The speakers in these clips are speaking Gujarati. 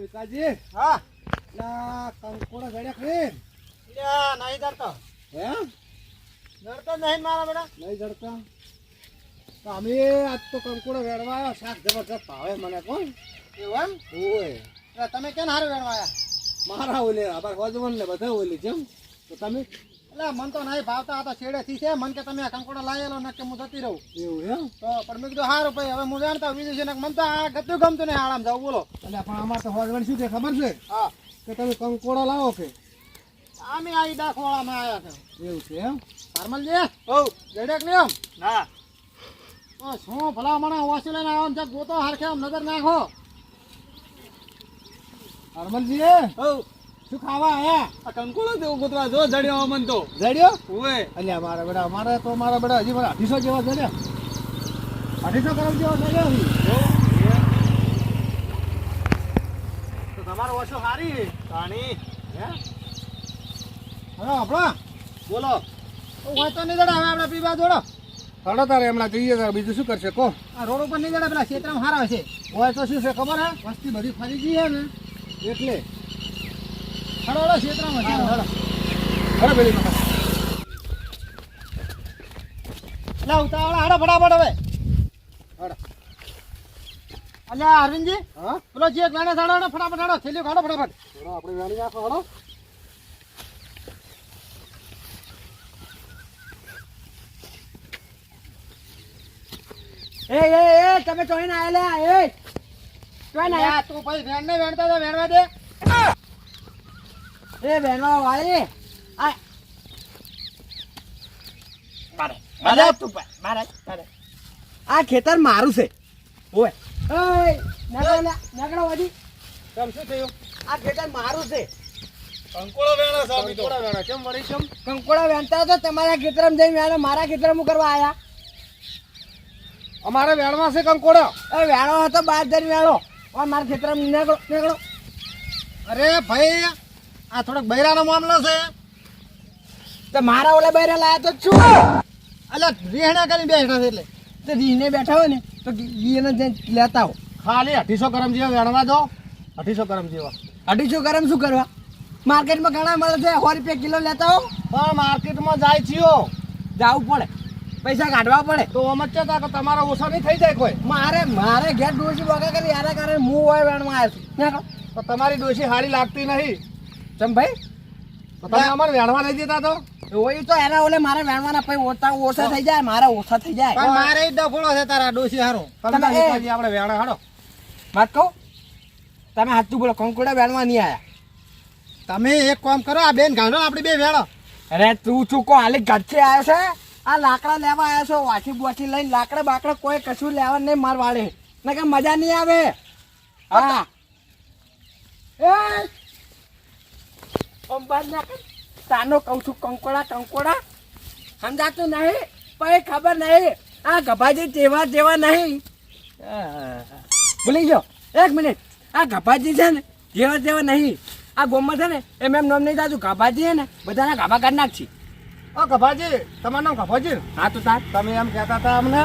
વિકાસજી. હા. લા કંકોડા જડ્યા ખરી? નહીં ડરતો હે? ડરતો નહીં મારા બેટા. નહીં જડતા તો અમે આજ તો કંકોડો વેડવા આવ્યા શાક જબરજસ્ત ભાવે મને કોણ? એવું એમ? ઓય. તમે કેમ હારું વેણવાયા મારા ઓલે આભાર હોજવન ને બધા ઓલી જેમ. તો તમે એટલે મન તો નહીં ભાવતા આ તો છેડેથી છે. મન કે તમે આ કંકોડો લાયેલો ને કે હું જતી રહું. એવું એમ? તો પણ મેં કીધું હારું ભાઈ હવે હું જાણતા બીજું છે. ને મન તો આ ગતું ગમતું નહીં આરામ જાવ બોલો. એટલે પણ અમારે તો હોજવન શું છે ખબર છે? હા. કે તમે કંકોડા લાવો કે? અમે આ ડાખવાળામાં આવ્યા છે. એવું છે એમ? ફાર્મલજી ઓ જડેક નહીં આમ. ના. તો શું ભલા મને વાસી લઈને આવો ને જગ ગોતો હારખે આમ નજર નાખો. હરમલજી ઓ શું ખાવા આયા આ કંકોડો તો ગોતવા જો જડ્યો અમન તો. જડ્યો? ઓય અલ્યા મારા બેટા અમારે તો મારા બેટા હજી મારા અઢીસો જેવા જડ્યા. અઢીસો કરોડ જેવા જડ્યા. તો તમારો ઓછો હારી. પાણી હે? હલો આપણો. બોલો. હોય તો નહીં જડે હવે આપણે પીવા જોડો. હળો તારે હમણાં જઈએ તારે બીજું શું કરશે કહો. આ રોડ ઉપર નહીં જડે પેલા ક્ષેત્રમાં હારા છે હોય તો શું છે ખબર હે? વસ્તી બધી ફરી ગઈ છે ને. એટલે. હળો ક્ષેત્રમાં છે હળો ખરે પેલી વખત. લા ઉતાવળા હડો ફટાફટ હવે. હાડો. અલ્યા અરવિંદજી હા? પેલો જે વેણે સાડો ફટાફટ હાડો થેલીઓ ફટાફટ. આપણે નાખો એ એ એ તમે ચોઈને આયેલા એ. ચોઈને આયા તું પછી વેણ ને વેણતા તો વેણવા દે. એ બેનો વાળી આ મારે. મારે. તું મારે મારે. આ ખેતર મારું છે. ઓય. ઓય નગડો નગડો વાજી કેમ શું થયું? આ ખેતર મારું છે. કંકોડો વેણો છો કંકોડા વેણા. કેમ વળી કેમ? કંકોડા વેણતા તો તમારા ખેતરમાં જઈને વેણો મારા ખેતરમાં કરવા આયા. અમારે વેણમાં છે કંકોડો. એ વેણો હતો બાર ધરી વેણો. મારા ખેતરમાં નીકળો નીકળો. અરે ભાઈ આ થોડોક બૈરાનો મામલો છે. તો મારા ઓલા બૈરા લાયા તો છું. અલ્યા રીહણા કરી બેઠા છે એટલે. તો રીને બેઠા હોય ને તો એને જઈને લેતા હો ખાલી અઢીસો ગરમ જેવા વેણવા દો. અઢીસો ગરમ જેવા. અઢીસો ગરમ શું કરવા? માર્કેટમાં ઘણા મળે છે સો રૂપિયા કિલો લેતા હો પણ માર્કેટમાં જાય છીઓ જવું પડે. પૈસા કાઢવા પડે. તો જ છે કે તમારા ઓછા નહીં થઈ જાય કોઈ. મારે મારે ઘેર ડોસી બગા કરી યારા કારણે હું હોય વેણમાં આવ્યો છું. તો તમારી ડોશી સારી લાગતી નહીં. ચમ ભાઈ તમે અમારે વેણવા નહીં દેતા તો? હોય તો એના ઓલે મારે વેણવાના પછી ઓછા ઓછા થઈ જાય મારા ઓછા થઈ જાય. પણ મારે ઈ ડફોળો છે તારા ડોસી હારું. તમે આપણે વેણા હાડો વાત કહું? તમે હાથું બોલો કંકોડા વેણવા નહીં આયા. તમે એક કામ કરો આ બેન ગાંડો આપણી બે વેળો અરે તું ચૂકો હાલે ઘરથી આવ્યો છે? આ લાકડા લેવા આવ્યો છો વાછી બોછી લઈને લાકડા બાકડા કોઈ કશું લેવા નહીં માર વાળે. ને કે મજા નહીં આવે. હા. એ અંબાર ના. તાનો કહું છું કંકોડા કંકોડા સમજાતું નહીં પણ ખબર નહીં. આ ગભાજી જેવા જેવા નહીં. ભૂલી ગયો. એક મિનિટ. આ ગભાજી છે ને જેવા જેવા નહીં. આ ગોમમાં છે ને એમ એમ નામ નહીં દાદુ ગભાજી છે ને બધાના ગાભા કાઢ નાખશે. ઓ ગભાજી તમારું નામ ગભાજી? હા તો તાર. તમે એમ કહેતા હતા અમને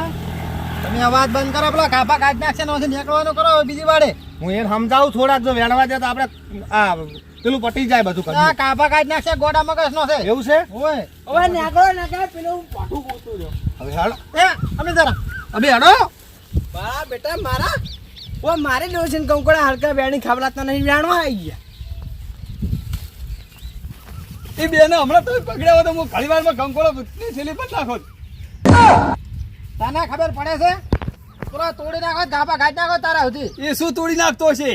તમે અવાજ બંધ કરો પેલા ગાભા કાઢ નાખશે ને નીકળવાનું કરો બીજી વાડે. હું એને સમજાવું થોડા જો વેણવા દે તો આપણે આ પેલું પટી જાય બધું આ કાપા કાઢ નાખશે ગોડા મગજ નો છે. એવું છે? ઓય. હવે પેલું પાઠું એ અમે જરા. અબે હાડો બા બેટા મારા? ઓ મારે ડોસીને કંકોડા હલકા વેણી ખાવડાતા નહીં વેણવા આવી ગયા. એ બેને હમણાં તમે પકડ્યા હોય તો હું ઘણી વારમાં કંકોડો ની થેલી પર નાખો તને ખબર પડે છે? પૂરા તોડી નાખો કાપા કાઢ નાખો તારા સુધી. એ શું તોડી નાખતો છે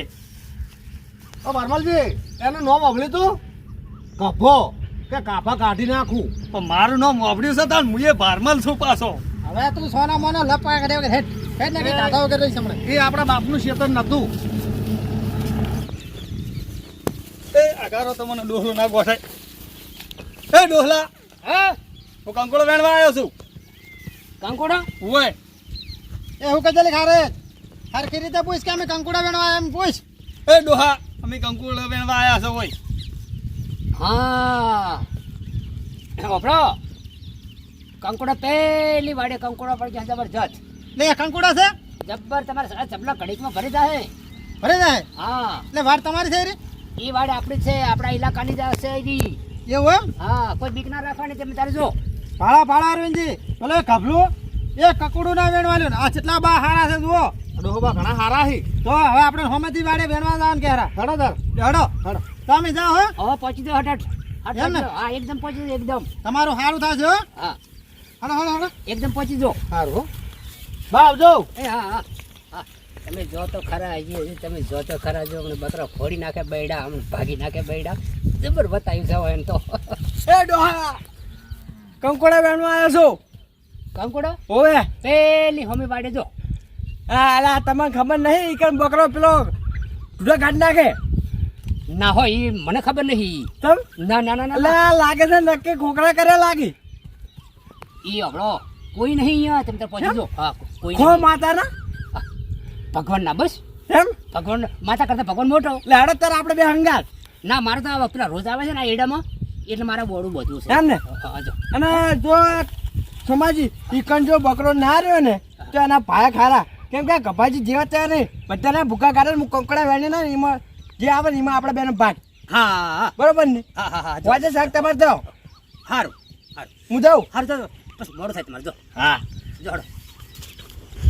ઓ બરમલજી એનું નામ અભળ્યું તું? કભો. કે કાફા કાઢી નાખું. પણ મારું નામ વાપર્યું છે તાર મુએ ભારમલ છું પાછો. હવે તું સોના મોનો લપા કરે વગર ને રહી એ આપણા બાપનું ખેતર નતું. એ અગારો તમને ડોહલો ના ગોઠાય. એ ડોહલા હે? હું કંકોડો વેણવા આવ્યો છું. કંકોડા? ઓય એ હું કજલી ખારે? હરખી રીતે પૂછ કે અમે કંકુડા વેણવા એમ પૂછ? એ ડોહા અમે કંકોડો વેણવા આવ્યા છો ભાઈ હા. વપરો. કંકોડા પહેલી વાડે કંકોડા પડી ગયા જબરજસ્ત. લે કંકુડા છે? જબ્બર તમારે સારા ચપલા કડીકમાં ભરી જાય. ભરી જાય? હા. એટલે વાડ તમારી છે રે એ વાડ આપણી છે આપણા ઇલાકાની જ છે એની એવું એમ? હા કોઈ બીક ના રાખવાની તમે તારે જો. ભાડા ભાડા અરવિંદજી. ભલે ગભલું એ કકડું ના વેણવાનું આ કેટલા બા હારા છે જુઓ. ડોહબા ઘણા હારા હી. તો હવે આપણે હોમેથી વાડે વેણવા જવાનું કે હારા? હડો દર. હડો. હડો. તમે જાઓ હો. હવે પહોંચી દો હટ એમ ને? હા એકદમ પહોંચી દો એકદમ. તમારું સારું થશે હો. હા. હડો હડો હડો એકદમ પહોંચી જો સારું હો. બા આવજો. એ હા હા. હા. તમે જો તો ખરા હજી હજી તમે જો તો ખરા જો હમણાં બકરો ફોડી નાખે બૈડા અમને ભાગી નાખે બૈડા. જબર બતાવ્યું છે એમ તો. એ ડોહા કંકોડા વેણવા આવ્યો છો. કંકુડો ઓવે. પેલી હોમી પાડે જો. અલા તમને ખબર નહીં કણ બકરો પેલો ઢૂંઢો કાઢી નાખે? ના હોય એ મને ખબર નહીં. તમ? ના ના ના ના લાગે છે નક્કી ખોખરા કરે લાગી. ઈ હમણો કોઈ નહીં અહીંયા. તમે તો પહોંચી જો. હા કોઈ ખો માતા ના ભગવાન ના બસ. એમ? ભગવાન માતા કરતા ભગવાન મોટો. એટલે હડત તાર આપણે બે હંગાત. ના મારે તો આ પેલા રોજ આવે છે ને આ એડામાં. એટલે મારે બોડું બધું છે. એમ ને? જો. અને જો સમાજી ઈ જો બકરો ના રહ્યો ને તો એના ભાયા ખારા. કેમ કે કપાજી જેવા ત્યાં નહીં. બધાને ભૂખા કાઢે ને હું કંકડા વેણે ને એમાં જે આવે ને એમાં આપણે બેનો ભાગ. હા હા બરોબર ને? હા હા હા. વાજે શાક તમારે જાઓ. સારું હારું. હું જાઉં? સારું જાઉં બસ મોડું થાય તમારે જો. હા. જોડો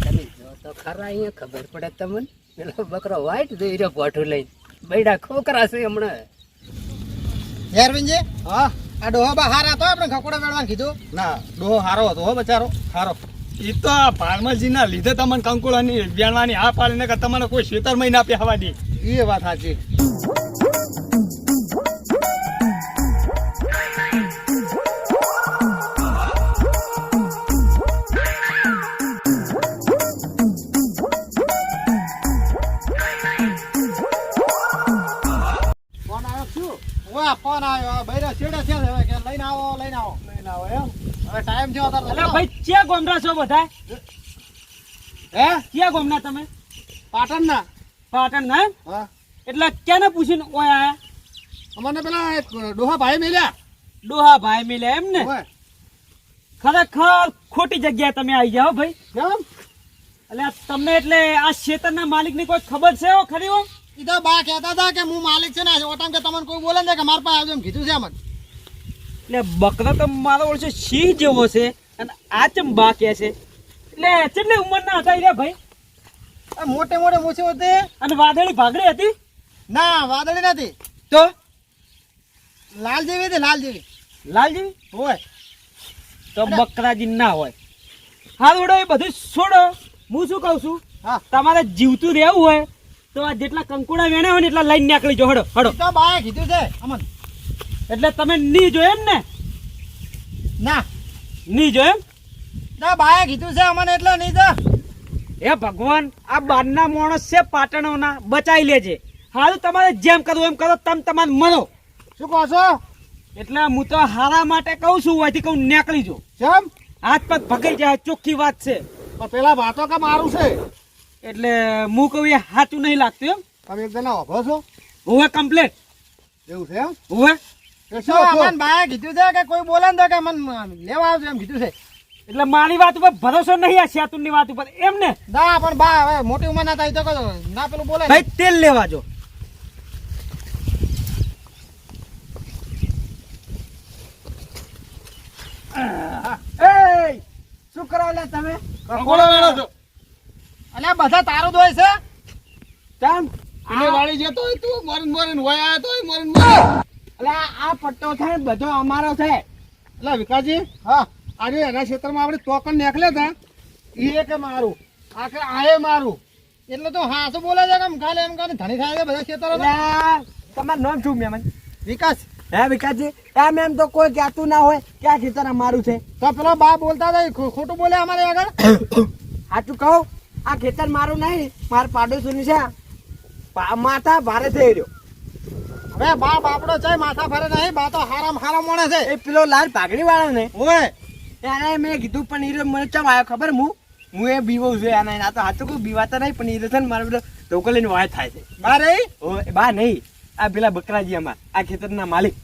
તમે જો તો ખરા અહીંયા ખબર પડે તમને? પેલો બકરો વાઈટ જોઈ રહ્યો પોઠું લઈને. બૈડા ખોકરા છે હમણાં. અરવિંદજી હા. આ ડોહો બા હારા તો આપણે ખકોડા વેણવાનું કીધું. ના ડોહો હારો હતો હો બચારો હારો. એ તો આ ફાર્મસીના લીધે તમને કંકુળાની વેણવાની આ પાડી ને કે તમને કોઈ શેતર મહિના પહેવા દે. એ વાત સાચી. ક્યાં છો બધા હે? ક્યાં ગોમના તમે? પાટણ ના પાટણ ના હા. એટલે ક્યાંને પૂછીને ઓય આયા અમને પેલા ડોહા ભાઈ મળ્યા ડોહા ભાઈ મળ્યા એમ ને ખરેખર ખોટી જગ્યાએ તમે આવી જાઓ ભાઈ. કેમ? એટલે તમને એટલે આ ખેતરના માલિકની કોઈ ખબર છે ખરી હોય તો બા કહેતા હતા કે હું માલિક છે ને ઓટામ કે તમને કોઈ બોલે ને કે મારા પાસે આવજો એમ કીધું છે મને એટલે બકરા તો મારો ઓળશે સિંહ જેવો છે? અને આ ચમ બા કે છે? એટલે કેટલી ઉંમરના હતા રે ભાઈ? આ મોટે મોટે મૂછી હતી. અને વાદળી ભાગડી હતી? ના વાદળી નથી. તો? લાલ જેવી હતી લાલ જેવી. લાલજી હોય. તો બકરાજી ના હોય. હા ઉડો એ બધું છોડો. હું શું કહું છું? હા. તમારે જીવતું રહેવું હોય તો આ જેટલા કંકુડા વેણે હોય ને એટલા લઈને નીકળી જો હડો હડો. તો બાએ કીધું છે અમન. એટલે તમે ની જો એમ ને ના. ની જો એમ. ના બાએ કીધું છે અમને એટલે નહીં તો હે ભગવાન આ બારના માણસ છે પાટણોના બચાવી લેજે. હાલ તમારે જેમ કરવું એમ કરો તમે તમારે મરો. શું કહો છો? એટલે હું તો હારા માટે કહું છું હોયથી કહું નીકળી જો. કેમ હાથ પગ ભગાઈ જાય ચોખ્ખી વાત છે. પણ પેલા વાતો કે મારું છે? એટલે હું કહું એ સાચું નહીં લાગતું એમ. તમે એક જણા વાપરો છો? હવે કમ્પ્લેટ એવું છે એમ? હવે. એ તો શું કહો? અમન બાએ કીધું છે કે કોઈ બોલે ને તો કે મને લેવા આવજો એમ કીધું છે. એટલે મારી વાત ઉપર ભરોસો નહીં આ ની વાત ઉપર. એમ ને? ના પણ બા હવે મોટી ઉંમર ના થાય તો ના પેલું બોલે ભાઈ તેલ લેવા જો. એ શું કરો લે તમે? કંકોડો વેણો છો. અલ્યા બધા તારું દોય છે. કેમ? પેલી વાળી જતો હોય તું મરીન મરીન હોય આ તોય મરીન મરીન. એટલે આ પટ્ટો છે બધો અમારો છે. એટલે વિકાસજી હા. આજે એના ક્ષેત્રમાં આપણે ચોકન નીકળ્યા હતા. એ કે મારું. આ આયે મારું. એટલે તો હા શું બોલે છે કેમ ખાલી એમ કરીને ધણી થાય છે બધા આ તમારું નામ શું મેમન વિકાસ. હે વિકાસજી? એમ એમ તો કોઈ કહેતું ના હોય કે આ ખેતર અમારું છે. તો પેલો બા બોલતા હતા ખોટું બોલે અમારે આગળ? સાચું કહું આ ખેતર મારું નહીં મારા પાડોશીનું છે. માતા ભારે થઈ રહ્યો. હવે બા બાપડો છે માથા ફરે નહીં બા તો હારામ હારામ મોણે છે. એ પેલો લાલ પાઘડી વાળો ને? ઓય એને મેં કીધું પણ હીરો મને ચમ આવ્યો ખબર હું? હું એ બીવો છું એના આ તો હાથું કોઈ બીવાતા નહીં પણ હીરો છે ને મારા બધો ઢોકલીને વાય થાય છે. બા રહી ઓય, બા નહીં. આ પેલા બકરાજી અમાર આ ખેતરના માલિક.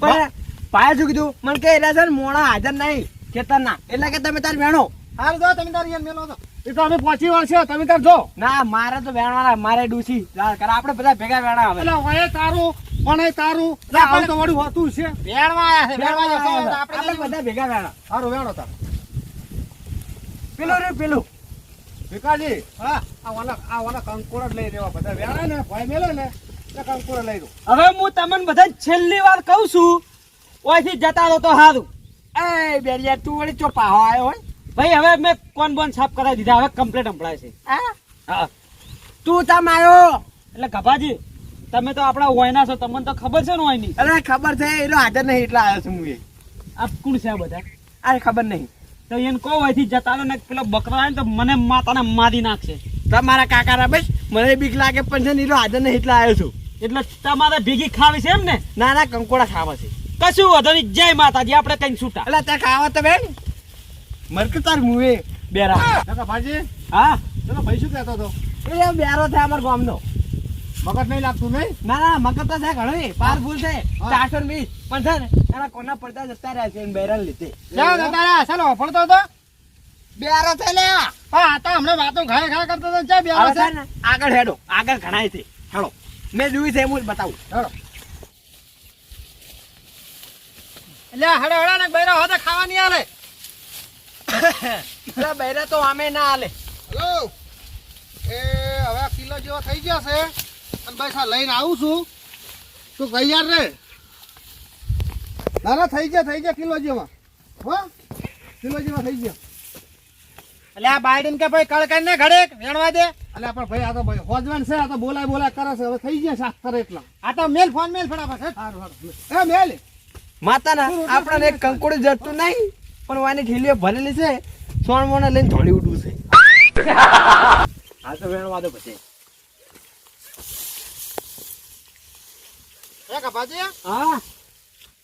પણ પાયા શું કીધું? મને કે એના છે મોણા હાજર નહીં ખેતરના. એટલે કે તમે તાર ભેણો હાલ જો તમે તારી મેલો તો. એ તો અમે પહોંચી વળશે તમે તાર જો. ના મારે તો વેણવાના મારે ડૂસી. આપણે બધા ભેગા વેણા એટલે હવે તારું પણ એ તારું આવું તો હોતું છે. વેણવા આયા છે વેણવા વેણવા જશો, આવ્યા. આપણે આપણે બધા ભેગા વેણા. સારું વેણો તાર. પેલું રે પેલું. ભીખાજી હા આ વાલા આ કંકોડ લઈ રહેવા બધા વેણા ને ભાઈ મેલે ને કંકોડ લઈ દો હવે હું તમને બધા છેલ્લી વાર કહું છું ઓયથી જતા રહો તો સારું એ બેરિયા તું વળી ચો પાહો આવ્યો હોય? ભાઈ હવે મેં કોણ બોન સાફ કરાવી દીધા હવે કમ્પ્લેટ સંભળાય છે. હા? હા. તું તમ આવ્યો એટલે ગભાજી તમે તો આપણા ઓયના છો તમને તો ખબર છે ને ઓયની અરે ખબર છે એનો હાજર નહીં એટલે આવ્યો છું હું એ. આ કોણ છે બધા? અરે ખબર નહીં. તો એને કહો અહીંથી જતા ને પેલો બકરો આવે ને તો મને માતાને મારી નાખશે. તમારા કાકા રમેશ મને બીક લાગે પણ છે ને એનો હાજર નહીં એટલે આવ્યો છું. એટલે તમારે ભેગી ખાવી છે એમ ને? ના ના કંકોડા ખાવા છે. કશું વધો જય માતાજી આપણે કઈ છૂટા. એટલે ત્યાં ખાવા તો બેન. મરક તાર મુએ બેરા કાકા ભાજી. હા? ચલો ભાઈ શું કહેતો હતો? એ બેરો છે અમાર ગામનો. મગજ નહીં લાગતું નહીં? ના ના મગર તો છે ઘણું પાવરફુલ છે. હા. ચારસો વીસ. પણ છે ને એના કોના પડતા જતા રહ્યા છે બેરન લીધે. જાઓ જતા રહ્યા? ચાલો પડતો હતો? બેરો છે લે હા તો હમણાં વાતો ખાય ખાય કરતો હતો ચા બેરો છે. ને આગળ હેડો. આગળ ઘણાય છે. હેડો. મેં જોયું છે એમ જ બતાવું. હેડો. એટલે હડો હડા ને બેરો હોતે ખાવાની આલે. બેરા તો આમે ના હાલે. હલો. એ હવે આ કિલો જેવો થઈ ગયા છે. અને પૈસા લઈને આવું છું. તું તૈયાર રે. ના ના થઈ ગયા થઈ ગયા કિલો જેવા. હો? કિલો જેવા થઈ ગયા. એટલે આ બાયડીન કે ભાઈ કળકાઈ ને ઘડે વેણવા દે. એટલે પણ ભાઈ આ તો ભાઈ હોજવાન છે આ તો બોલાય બોલાય કરે છે. હવે થઈ ગયા કરે એટલા આ તો મેલ ફોન મેલ ફટાફટ. સારું સારું એ મેલ. માતાના આપણને એક કંકોડું જતું નહીં? પણ વાની ઠેલીઓ ભરેલી છે સોણ મોને લઈને ધોળી ઉડવું છે. હા તો વેણ વાદો પછી. હે કપાજી હા?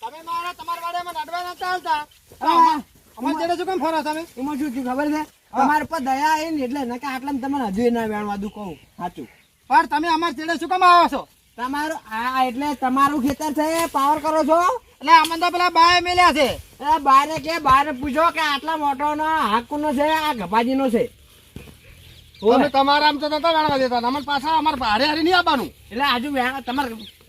તમે મારા તમારા વાડેમાં નડવા નતા આવતા અમાર જેડે શું કેમ ફરો તમે? એમાં શું થયું ખબર છે? તમારા પર દયા આવી ને એટલે નકા આટલા તમને હજુ ના વેણવા દઉં કહું. સાચું. પણ તમે અમાર જેડે શું કેમ આવો છો? તમારું આ એટલે તમારું ખેતર છે પાવર કરો છો? એટલે અમને તો પેલા બાય મેલ્યા છે. બારે કે બારે પૂછો કે આટલા મોટો નો હાકુનો છે આ ગપાજી નો છે? તમે તમારા આમ તો નતા જાણવા દેતા. અમને પાછા અમારે હારે હારે નહીં આવવાનું. એટલે આજુ તમારે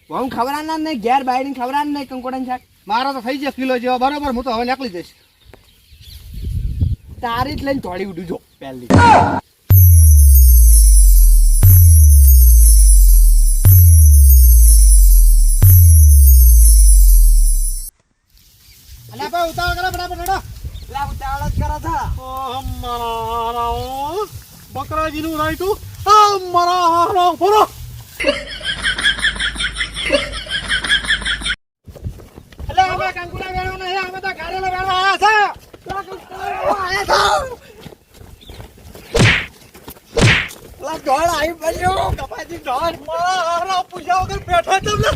હું ખબર ના નહીં ઘેર બાયડીને ખબર નહીં કંકોડા શાક. મારા તો થઈ જશે કિલો જેવા. બરોબર હું તો હવે નીકળી જઈશ. તારી જ લઈને તોડી ઉડું જો પહેલી. છો બકરાજીનું રાઈટું મારા હારો ફરો એટલે અમે કંકુલા વેણવા નહીં અમે તો ગાડીને વેણવા આવ્યા ઢોળ આવી પડ્યો. કપાજી ઢોળ મારા પૂછ્યા વગર બેઠા તમને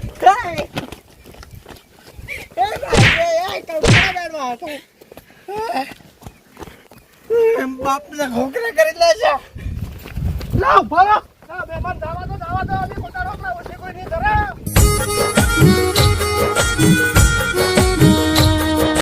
કંકોડા હતો કરી છે. લાવ ભાવ ના બે મન દાવા તો દાવા તો મોટા રોકલા વચ્ચે કોઈ નહીં, ધરા.